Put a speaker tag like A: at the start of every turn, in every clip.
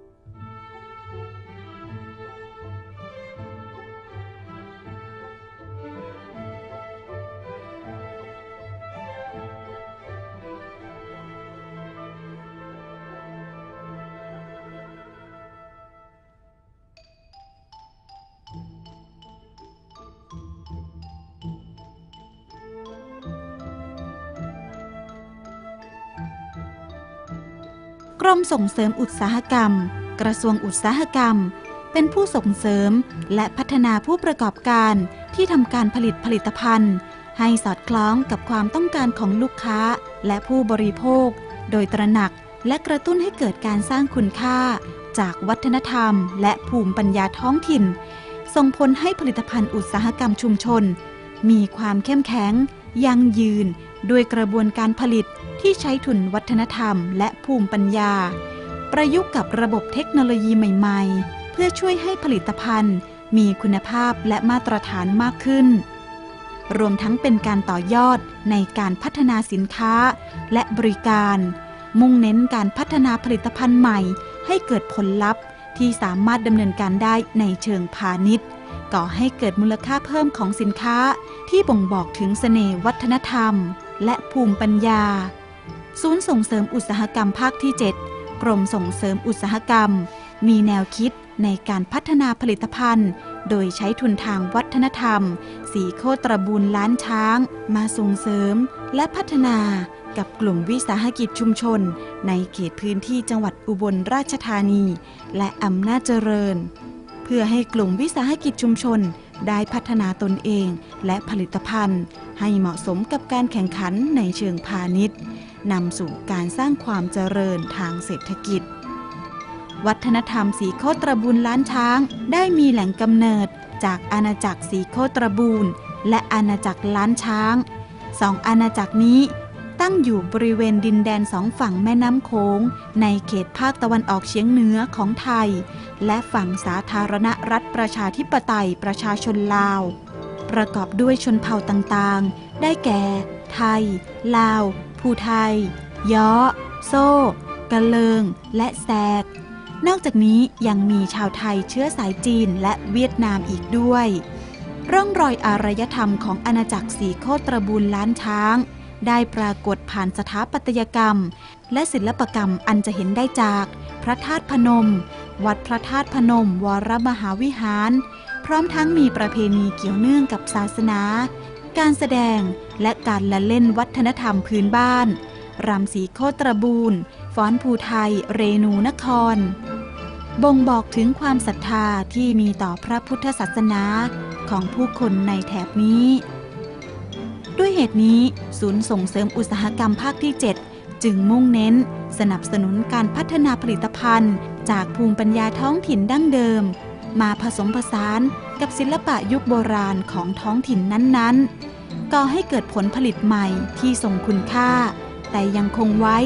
A: Thank you. กรมส่งเสริมอุตสาหกรรม กระทรวงอุตสาหกรรม เป็นผู้ส่งเสริมและพัฒนาผู้ประกอบการที่ทำการผลิตผลิตภัณฑ์ ให้สอดคล้องกับความต้องการของลูกค้าและผู้บริโภค โดยตระหนักและกระตุ้นให้เกิดการสร้างคุณค่า จากวัฒนธรรม และภูมิปัญญาท้องถิ่น ส่งผลให้ผลิตภัณฑ์อุตสาหกรรมชุมชน มีความเข้มแข็งยั่งยืน ด้วยกระบวนการผลิต ที่ใช้ทุนวัฒนธรรมและภูมิปัญญา ประยุกต์กับระบบเทคโนโลยีใหม่ๆ เพื่อช่วยให้ผลิตภัณฑ์ มีคุณภาพและมาตรฐานมากขึ้น รวมทั้งเป็นการต่อยอดในการพัฒนาสินค้าและบริการ มุ่งเน้นการพัฒนาผลิตภัณฑ์ใหม่ ให้เกิดผลลัพธ์ที่สามารถดำเนินการได้ในเชิงพาณิชย์ก่อให้เกิดมูลค่าเพิ่มของสินค้าที่บ่งบอกถึงเสน่ห์วัฒนธรรม และภูมิปัญญา ศูนย์ส่งเสริมอุตสาหกรรมภาคที่ 7 กรมส่งเสริมอุตสาหกรรม มีแนวคิดในการพัฒนาผลิตภัณฑ์ โดยใช้ทุนทางวัฒนธรรม สีโคตรบูรล้านช้าง มาส่งเสริม และพัฒนากับกลุ่มวิสาหกิจชุมชน ในเขตพื้นที่จังหวัดอุบลราชธานี และอำนาจเจริญ เพื่อให้กลุ่มวิสาหกิจชุมชนได้พัฒนาตนเองและผลิตภัณฑ์ ให้เหมาะสมกับการแข่งขันในเชิงพาณิชย์ นำสู่การสร้างความเจริญทางเศรษฐกิจ วัฒนธรรมสีโคตรบูรล้านช้าง ได้มีแหล่งกำเนิดจากอาณาจักรสีโคตรบูรและอาณาจักรล้านช้างสองอาณาจักรนี้ตั้งอยู่บริเวณดินแดนสองฝั่งแม่น้ำโขงในเขตภาคตะวันออกเฉียงเหนือของไทย และฝั่งสาธารณรัฐประชาธิปไตยประชาชนลาว ประกอบด้วยชนเผ่าต่างๆ ได้แก่ ไทย ลาว ภูไทยย้อ โซ่กะเลิง และแซก นอกจากนี้ยังมีชาวไทยเชื้อสายจีนและเวียดนามอีกด้วย ร่องรอยอารยธรรมของอาณาจักรสีโคตรบูรล้านช้าง ได้ปรากฏผ่านสถาปัตยกรรม และศิลปกรรมอันจะเห็นได้จาก พระธาตุพนม วัดพระธาตุพนม วรมหาวิหาร พร้อมทั้งมีประเพณีเกี่ยวเนื่องกับศาสนา การแสดงและการละเล่นวัฒนธรรมพื้นบ้านรำสีโคตรบูรฟ้อนภูไทย เรนูนคร บ่งบอกถึงความศรัทธาที่มีต่อพระพุทธศาสนาของผู้คนในแถบนี้ ด้วยเหตุนี้ศูนย์ส่งเสริมอุตสาหกรรมภาคที่ 7 จึงมุ่งเน้น สนับสนุนการพัฒนาผลิตภัณฑ์ จากภูมิปัญญาท้องถิ่นดั้งเดิม มาผสมผสาน กับศิลปะยุคโบราณของท้องถิ่นนั้นๆ ก่อให้เกิดผลผลิตใหม่ที่ทรงคุณค่า แต่ยังคงไว้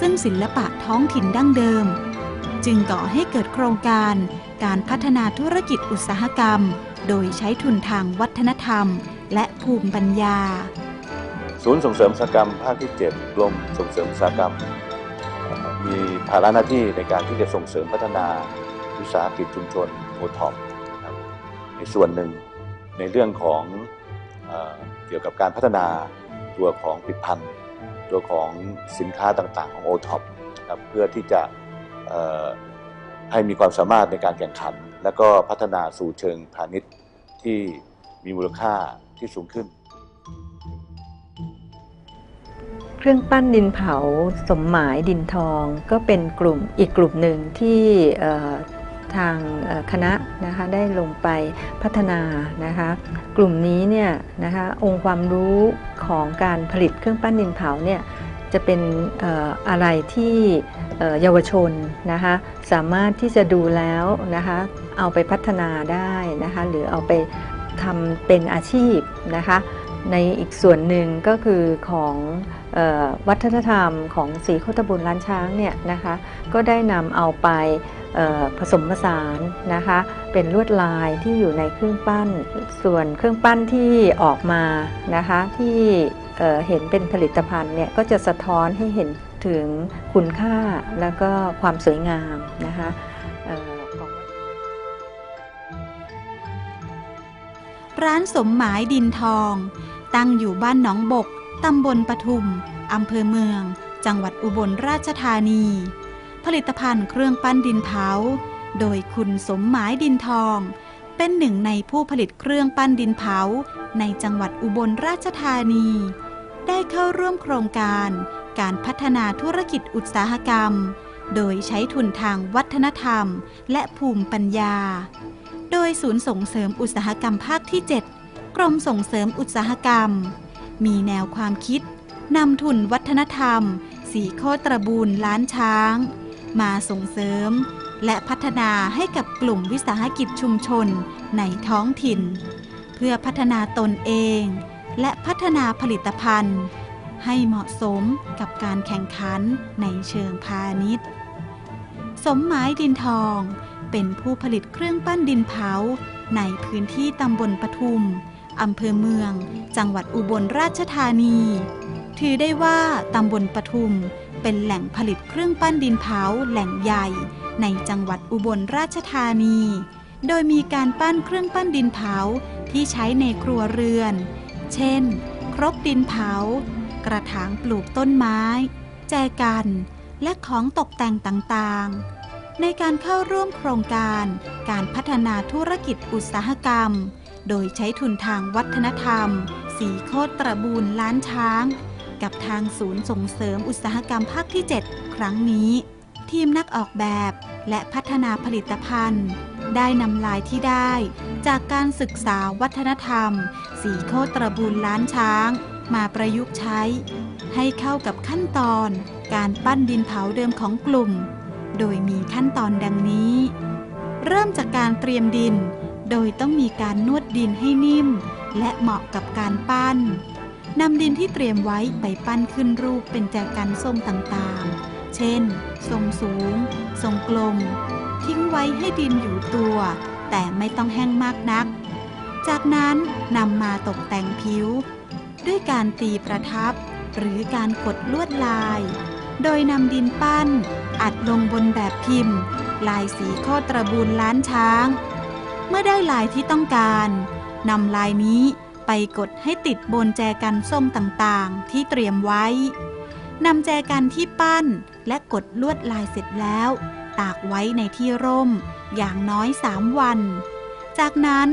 A: ซึ่งศิลปะท้องถิ่นดั้งเดิม จึงก่อให้เกิดโครงการการพัฒนาธุรกิจอุตสาหกรรม โดยใช้ทุนทางวัฒนธรรม และภูมิปัญญา
B: ศูนย์ส่งเสริมอุตสาหกรรมภาคที่ 7 กรมส่งเสริมอุตสาหกรรม มีภาระหน้าที่ในการที่จะส่งเสริมพัฒนาวิสาหกิจชุมชนโอท็อป ในส่วนหนึ่งในเรื่องของเอเกี่ยวกับการพัฒนาตัวของผลิตภัณฑ์ ตัวของสินค้าต่างๆ ของโอท็อปนะครับเพื่อที่จะให้มีความสามารถในการแข่งขัน และก็พัฒนาสู่เชิงพาณิชย์ที่มีมูลค่าที่สูงขึ้น
C: เครื่องปั้นดินเผาสมหมายดินทอง ก็เป็นกลุ่มอีกกลุ่มหนึ่งที่ ทางคณะนะคะได้ลงไปพัฒนานะคะกลุ่มนี้เนี่ยนะคะองค์ความรู้ของการผลิตเครื่องปั้นดินเผาเนี่ยจะเป็นอะไรที่เยาวชนนะคะสามารถที่จะดูแล้วนะคะเอาไปพัฒนาได้นะคะหรือเอาไปทำเป็นอาชีพนะคะในอีกส่วนหนึ่งก็คือของออวัฒนธรรมของสีโคตบุญล้านช้างเนี่ยนะคะก็ได้นำเอาไป ผสมผสานนะคะ เป็นลวดลายที่อยู่ในเครื่องปั้น ส่วนเครื่องปั้นที่ออกมานะคะที่เห็นเป็นผลิตภัณฑ์เนี่ยก็จะสะท้อนให้เห็นถึงคุณค่าแล้วก็ความสวยงามนะคะ
A: ร้านสมหมายดินทอง ตั้งอยู่บ้านหนองบก ตำบลปทุม อำเภอเมือง จังหวัดอุบลราชธานี ผลิตภัณฑ์เครื่องปั้นดินเผา โดยคุณสมหมายดินทอง เป็นหนึ่งในผู้ผลิตเครื่องปั้นดินเผา ในจังหวัดอุบลราชธานี ได้เข้าร่วมโครงการ การพัฒนาธุรกิจอุตสาหกรรม โดยใช้ทุนทางวัฒนธรรม และภูมิปัญญา โดยศูนย์ส่งเสริมอุตสาหกรรมภาคที่ 7 กรมส่งเสริมอุตสาหกรรม มีแนวความคิดนำทุนวัฒนธรรม สีโคตรบูรล้านช้าง มาส่งเสริม และพัฒนาให้กับกลุ่มวิสาหกิจชุมชนในท้องถิ่น เพื่อพัฒนาตนเอง และพัฒนาผลิตภัณฑ์ ให้เหมาะสมกับการแข่งขันในเชิงพาณิชย์ สมหมายดินทองเป็นผู้ผลิตเครื่องปั้นดินเผา ในพื้นที่ตำบลปทุมอำเภอเมือง จังหวัดอุบลราชธานี ถือได้ว่าตำบลปทุม เป็นแหล่งผลิตเครื่องปั้นดินเผาแหล่งใหญ่ ในจังหวัดอุบลราชธานี โดยมีการปั้นเครื่องปั้นดินเผาที่ใช้ในครัวเรือน เช่น ครกดินเผา กระถางปลูกต้นไม้ แจกัน และของตกแต่งต่างๆ ในการเข้าร่วมโครงการ การพัฒนาธุรกิจอุตสาหกรรม โดยใช้ทุนทางวัฒนธรรม สีโคตรตระบูลล้านช้าง กับทางศูนย์ส่งเสริมอุตสาหกรรมภาคที่ 7 ครั้งนี้ ทีมนักออกแบบและพัฒนาผลิตภัณฑ์ ได้นำลายที่ได้ จากการศึกษาวัฒนธรรม สีโคตรบูลล้านช้าง มาประยุกต์ใช้ ให้เข้ากับขั้นตอนการปั้นดินเผาเดิมของกลุ่ม โดยมีขั้นตอนดังนี้ เริ่มจากการเตรียมดิน โดยต้องมีการนวดดินให้นิ่ม และเหมาะกับการปั้น นำดินที่เตรียมไว้ไปปั้นขึ้นรูปเป็นแจกันทรงต่างๆ เช่น ทรงสูง ทรงกลม ทิ้งไว้ให้ดินอยู่ตัว แต่ไม่ต้องแห้งมากนัก จากนั้นนำมาตกแต่งผิว ด้วยการตีประทับ หรือการกดลวดลาย โดยนำดินปั้น อัดลงบนแบบพิมพ์ ลายสีโคตรตระบูลล้านช้าง เมื่อได้ลายที่ต้องการนำลายนี้ ไปกดให้ติดบนแจกันส้มต่างๆ ที่เตรียมไว้ นำแจกันที่ปั้นและกดลวดลายเสร็จแล้ว ตากไว้ในที่ร่ม อย่างน้อยสามวัน จากนั้น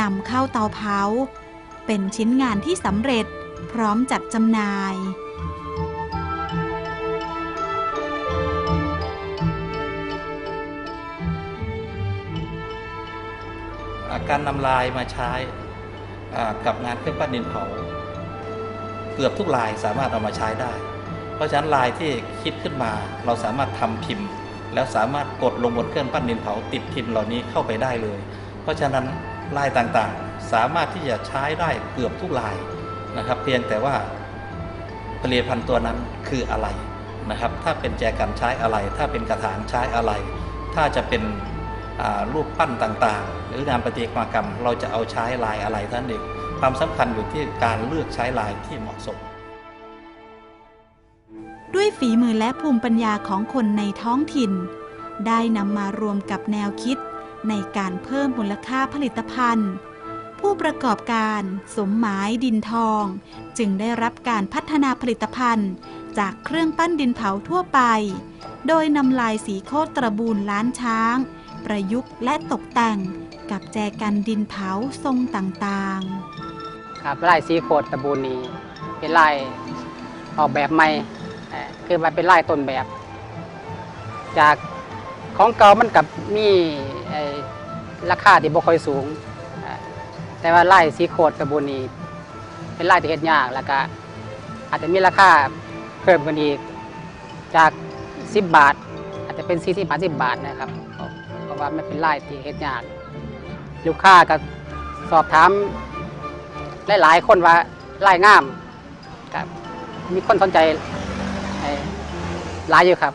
A: นำเข้าเตาเผา เป็นชิ้นงานที่สำเร็จพร้อมจัดจำหน่าย
D: การนำลายมาใช้ กับงานเครื่องปั้นดินเผาเกือบทุกลายสามารถเอามาใช้ได้ เพราะฉะนั้นลายที่คิดขึ้นมาเราสามารถทำพิมพ์ แล้วสามารถกดลงบนเครื่องปั้นดินเผาติดพิมพ์เหล่านี้เข้าไปได้เลย เพราะฉะนั้นลายต่างๆ สามารถที่จะใช้ได้เกือบทุกลายนะครับ เพียงแต่ว่าผลิตภัณฑ์ตัวนั้นคืออะไรนะครับ ถ้าเป็นแจกันใช้อะไร ถ้าเป็นกระถางใช้อะไร ถ้าจะเป็น รูปปั้นต่างๆ หรืองานประติมากรรม เราจะเอาใช้ลายอะไรท่านเองความสำคัญอยู่ที่การเลือกใช้ลายที่เหมาะสม
A: ด้วยฝีมือและภูมิปัญญาของคนในท้องถิ่น ได้นำมารวมกับแนวคิดในการเพิ่มมูลค่าผลิตภัณฑ์ ผู้ประกอบการสมหมายดินทอง จึงได้รับการพัฒนาผลิตภัณฑ์ จากเครื่องปั้นดินเผาทั่วไป โดยนำลายสีโคตรตระบูลล้านช้าง ประยุกต์และตกแต่งกับแจกันดินเผาทรงต่างๆ
E: ครับลายสีโคดตะบูนีเป็นลายออกแบบใหม่คือมันเป็นลายต้นแบบ จากของเก่ามันกับมีราคาที่บ่ค่อยสูง แต่ว่าลายสีโคดตะบูนีเป็นลายที่เฮ็ดยากแล้วก็อาจจะมีราคาเพิ่มขึ้นอีกจาก 10 บาท อาจจะเป็น40บาท10 บาทนะครับ ว่ามันเป็นไรที่เฮ็ดยากลูกค้าก็สอบถามหลายๆคนว่าไล่งามครับมีคนสนใจหลายอยู่ครับ